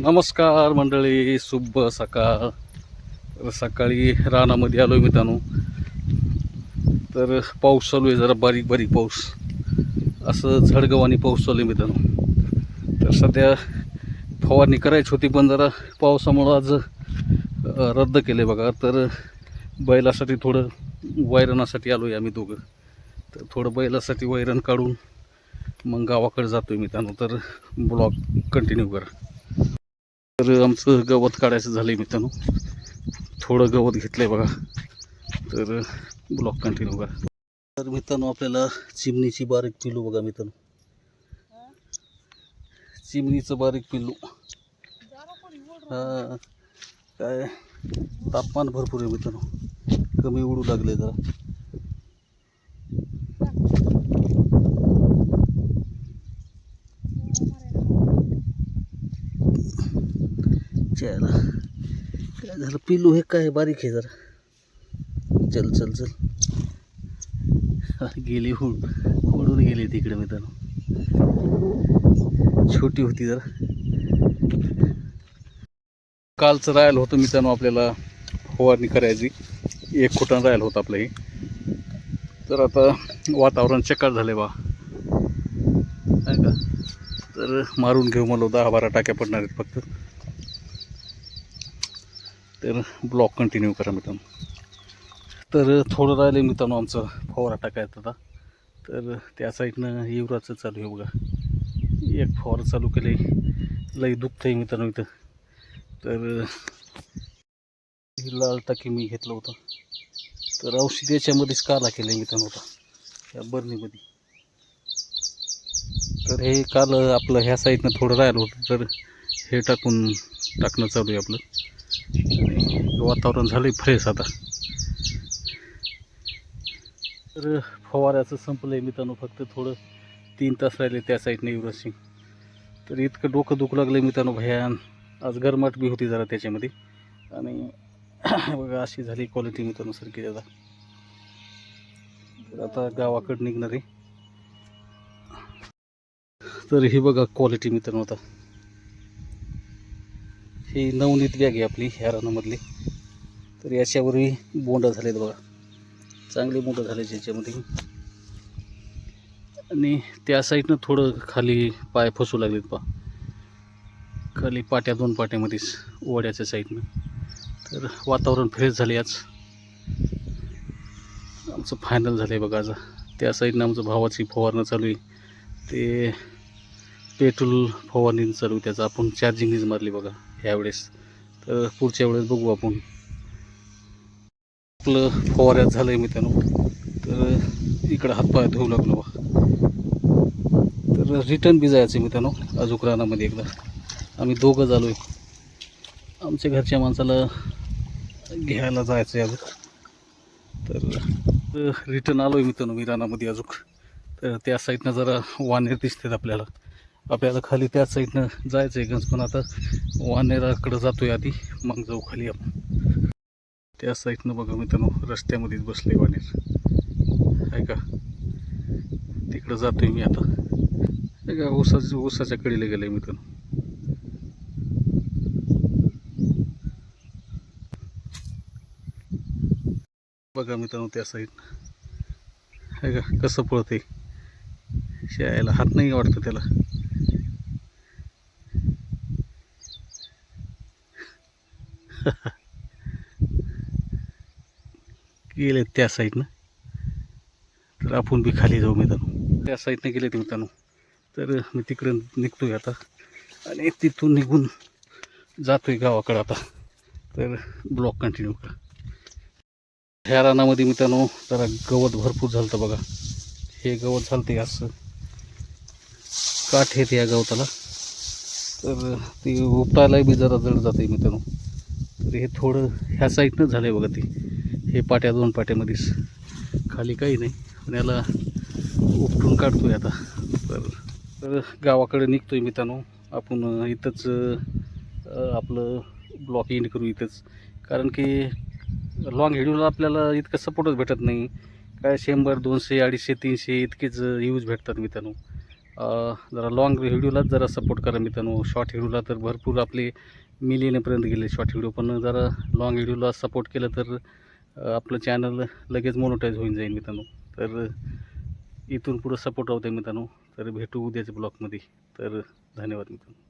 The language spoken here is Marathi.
नमस्कार मंडळी शुभ सकाळ. सकाळी रानामध्ये आलो आहे मित्रांनो. तर पाऊस चालू आहे जरा बारीक बारीक पाऊस. असं झडगवानी पाऊस चालू आहे मित्रांनो. तर सध्या फवारणी करायची होती पण जरा पावसामुळं आज रद्द रद्द केले बघा. तर बैलासाठी थोडं वैरणासाठी आलो आहे आम्ही दोघं. तर थोडं बैलासाठी वैरण काढून मग गावाकडे जातो आहे मित्रांनो. तर ब्लॉग कंटिन्यू करा. तर आमचं गवत काढायचं झालं आहे मित्रांनो. थोडं गवत घेतलं आहे बघा. तर ब्लॉक कंटिन्यू करा. तर मित्रांनो आपल्याला चिमणीची बारीक पिलू बघा मित्रांनो. चिमणीचं बारीक पिल्लू. हा काय तापमान भरपूर आहे मित्रांनो. कमी उडू लागले जरा. यायला काय झालं? पिलू हे काय? बारीक आहे जरा. चल चल चल. गेली हुड हुडून गेली तिकडे मित्रांनो. छोटी होती जरा. कालचं राहिलं होतं मित्रांनो आपल्याला फवारणी करायची. एक कुटाण राहिलं होतं आपलं हे. तर आता वातावरण चक्कर झाले बा. का? तर मारून घेऊ मला दहा बारा टाक्या पडणार आहेत फक्त. तर ब्लॉक कंटिन्यू करा मित्रांनो तर थोडं राहिले मित्रांनो आमचं फवारा टाकायचं आता. तर त्या साईडनं युवराचं चालू आहे बघा. एक फवारा चालू केले लई दुखतं आहे मित्रांनो इथं. तर ही लाल टाकी मी घेतलं होतं. तर औषध याच्यामध्येच काला केलं मित्रांनो होता या बरणीमध्ये. तर हे काल आपलं ह्या साईडनं थोडं राहिलं होतं. तर हे टाकून टाकणं चालू आहे आपलं. वातावरण झालं फ्रेश आता. तर फवाऱ्याचं संपलं आहे मित्रांनो फक्त थोडं तीन तास राहिले त्या साईडने युवराज सिंग. तर इतकं डोकं दुखू लागलं मित्रांनो भयान. आज गरमाट बी होती जरा त्याच्यामध्ये. आणि बघा अशी झाली क्वालिटी मित्रांनो सारखी त्याचा तर आता गावाकडे निघणार आहे. तर ही बघा क्वालिटी मित्रांनो आता. ही नवनीत बॅग आहे आपली ह्या रानामधली. तर याच्यावरही बोंडं झालेत बघा. चांगले बोंडं झाले याच्यामध्ये. आणि त्या साईडनं थोडं खाली पाय फसू लागलेत पा खाली पाट्या दोन पाट्यामध्येच ओढ्याच्या साईडनं. तर वातावरण फ्रेश झाले आज. आमचं फायनल झालं आहे बघा आज. त्या साईडनं आमचं भावाची फवारणं चालू आहे. ते पेट्रोल फवारणी चालू त्याचं. आपण चार्जिंगनीच मारली बघा. ह्यावेळेस तर पुढच्या वेळेस बघू आपण. आपलं फवाऱ्यात झालं आहे मित्रांनो. तर इकडं हातपाय धुवू लागलो बा तर रिटर्न बी जायचं आहे मित्रांनो अजूक रानामध्ये एकदा. आम्ही दोघं झालो आहे आमच्या घरच्या माणसाला घ्यायला जायचं आहे अजून. तर रिटर्न आलो आहे मित्रांनो मी रानामध्ये अजून. तर त्या साईडनं जरा वानेर दिसतात आपल्याला. आपल्याला खाली त्याच साईडनं जायचं आहे गंज पण आता वानेराकडं जातो आहे आधी. मग जाऊ खाली आपण. त्या साईडनं बघा मित्रांनो रस्त्यामध्येच बसले वानेर. आहे का? तिकडं जातोय मी आता. आहे का ऊसाच्या ऊसाच्या कडीला गेलं आहे मित्रांनो. बघा मित्रांनो त्या साईड आहे का? कसं पळते शाळेला हात नाही वाटतं त्याला? गेले त्या साईडनं. तर आपण बी खाली जाऊ मित्रांनो. त्या साईडनं गेले ते मित्रांनो. तर मी तिकडं निघतोय आता. आणि तिथून निघून जातोय गावाकडं आता. तर ब्लॉक कंटिन्यू करा. ह्या रानामध्ये मित्रांनो जरा गवत भरपूर झालं बघा. हे गवत झालं ते असं. काठ येते या गवताला. तर ते उपटायला बी जरा जड जाते मित्रांनो. तर हे थोडं ह्या साईडनं झालं आहे बघा ते. हे पाट्या दोन पाट्यामध्येच खाली काही नाही. पण याला उपटून आहे आता. तर तर गावाकडे आहे मित्रांनो. आपण इथंच आपलं ब्लॉक एंड करू इथंच. कारण की लॉंग व्हिडिओला आपल्याला इतकं सपोर्टच भेटत नाही. काय शंभर दोनशे अडीचशे तीनशे इतकेच यूज भेटतात मित्रांनो. जरा लॉंग व्हिडिओलाच जरा सपोर्ट करा मित्रांनो. शॉर्ट व्हिडिओला तर भरपूर आपले मिलियनपर्यंत गेले शॉर्ट व्हिडिओ पण जरा लॉंग व्हिडिओला सपोर्ट केलं तर आपलं चॅनल लगेच मोनोटाईज होऊन जाईल मित्रांनो. तर इथून पुढं सपोर्ट होतं मित्रांनो. तर भेटू उद्याच्या ब्लॉगमध्ये तर धन्यवाद मित्रांनो.